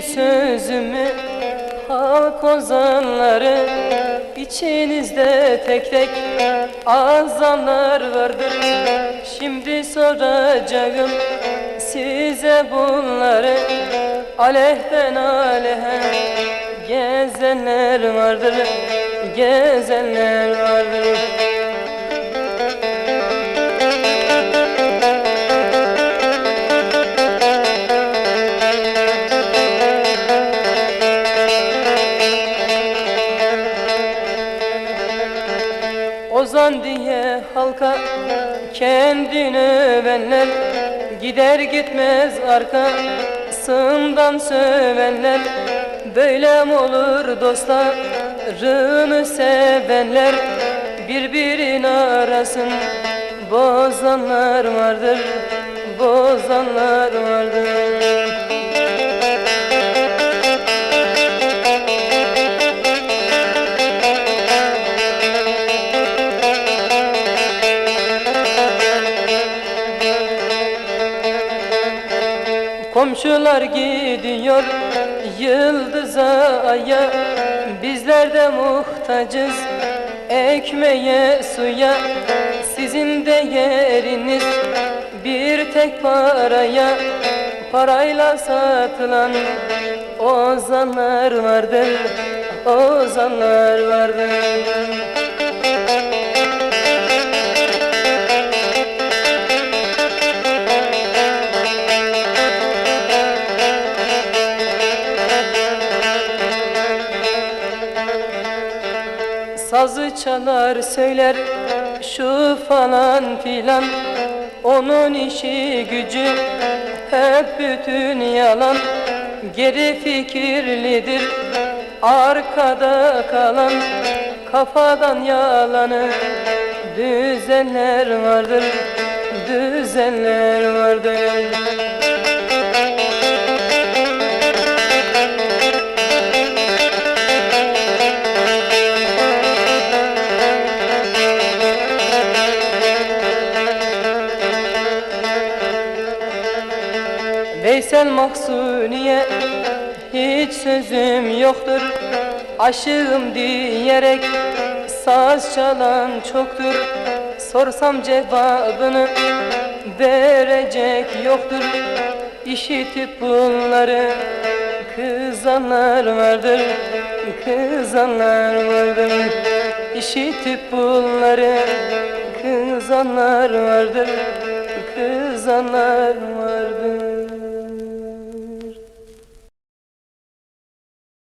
sözümü Halk ozanları. İçinizde tek tek azanlar vardır. Şimdi soracağım size bunları. Aleyhten aleyhe gezenler vardır Gezenler vardır Ozan diye halka kendini övenler Gider gitmez arkasından sövenler. Böyle mi olur dostlarını sevenler? Birbirini arasın bozanlar vardır Bozanlar vardır Komşular gidiyor yıldıza aya Bizler de muhtacız ekmeğe suya. Sizin de yeriniz bir tek paraya. Parayla satılan ozanlar vardır Ozanlar vardır Sazı çalar söyler şu falan filan. Onun işi gücü hep bütün yalan. Geri fikirlidir arkada kalan. Kafadan yalanı düzenler vardır Düzenler vardır Veysel Mahsuni'ye hiç sözüm yoktur. Aşığım diyerek saz çalan çoktur. Sorsam cevabını verecek yoktur. İşitip bunları kızanlar vardır Kızanlar vardır. İşitip bunları kızanlar vardır Kızanlar vardır